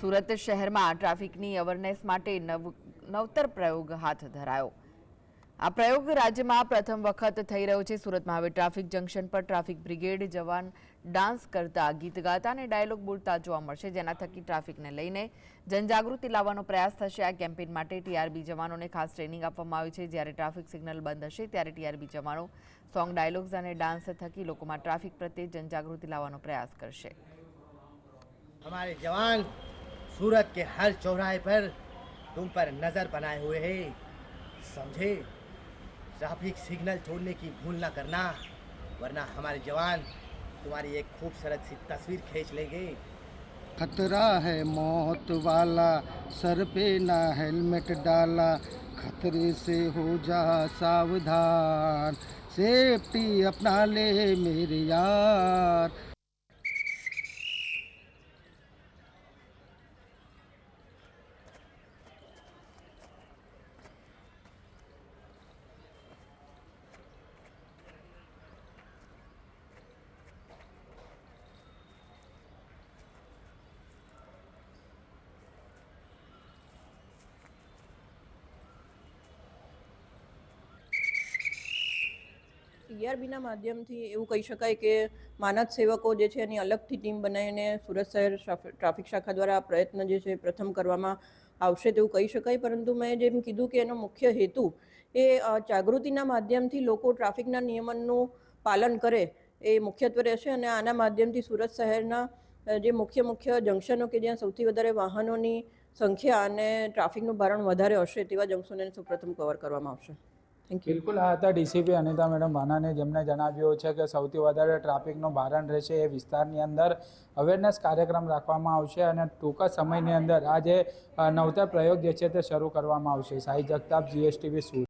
સુરત શહેરમાં ટ્રાફિકની અવેરનેસ માટે નવ નવતર પ્રયોગ હાથ ધરાયો. આ પ્રયોગ રાજ્યમાં પ્રથમ વખત થઈ રહ્યો છે. સુરતમાં હવે ટ્રાફિક જંકશન પર ટ્રાફિક બ્રિગેડ જવાન ડાન્સ કરતા ગીત ગાતા અને ડાયલોગ બોલતા જોવા મળશે, જેના થકી ટ્રાફિકને લઈને જનજાગૃતિ લાવવાનો પ્રયાસ થશે. આ કેમ્પેન માટે ટીઆરબી જવાનોને ખાસ ટ્રેનિંગ આપવામાં આવી છે. જ્યારે ટ્રાફિક સિગ્નલ બંધ હશે, ત્યારે ટીઆરબી જવાનો સોંગ, ડાયલોગ્સ અને ડાન્સ થકી લોકોમાં ટ્રાફિક પ્રત્યે જનજાગૃતિ લાવવાનો પ્રયાસ કરશે. અમારે જવાન सूरत के हर चौराहे पर तुम पर नज़र बनाए हुए हैं। समझे? ट्रैफ़िक सिग्नल छोड़ने की भूल ना करना, वरना हमारे जवान तुम्हारी एक खूबसूरत सी तस्वीर खींच लेंगे। खतरा है मौत वाला, सर पे ना हेलमेट डाला, खतरे से हो जा सावधान, सेफ्टी अपना ले मेरे यार। ટીઆરબીના માધ્યમથી એવું કહી શકાય કે માનદ સેવકો જે છે એની અલગથી ટીમ બનાવીને સુરત શહેર ટ્રાફિક શાખા દ્વારા પ્રયત્ન જે છે પ્રથમ કરવામાં આવશે તેવું કહી શકાય. પરંતુ મેં જેમ કીધું કે એનો મુખ્ય હેતુ એ જાગૃતિના માધ્યમથી લોકો ટ્રાફિકના નિયમનનું પાલન કરે એ મુખ્યત્વે રહેશે અને આના માધ્યમથી સુરત શહેરના જે મુખ્ય મુખ્ય જંકશનો કે જ્યાં સૌથી વધારે વાહનોની સંખ્યા અને ટ્રાફિકનું ભારણ વધારે હશે તેવા જંકશનોને સૌપ્રથમ કવર કરવામાં આવશે. બિલકુલ, આ હતા ડીસીપી અનિતા મેડમ વાનાને જેમણે જણાવ્યું છે કે સૌથી વધારે ટ્રાફિકનું ભારણ રહેશે એ વિસ્તારની અંદર અવેરનેસ કાર્યક્રમ રાખવામાં આવશે અને ટૂંક સમયની અંદર આ જે નવતર પ્રયોગ જે છે તે શરૂ કરવામાં આવશે. સાઈ જગતાપ જીએસટીવી સુરત.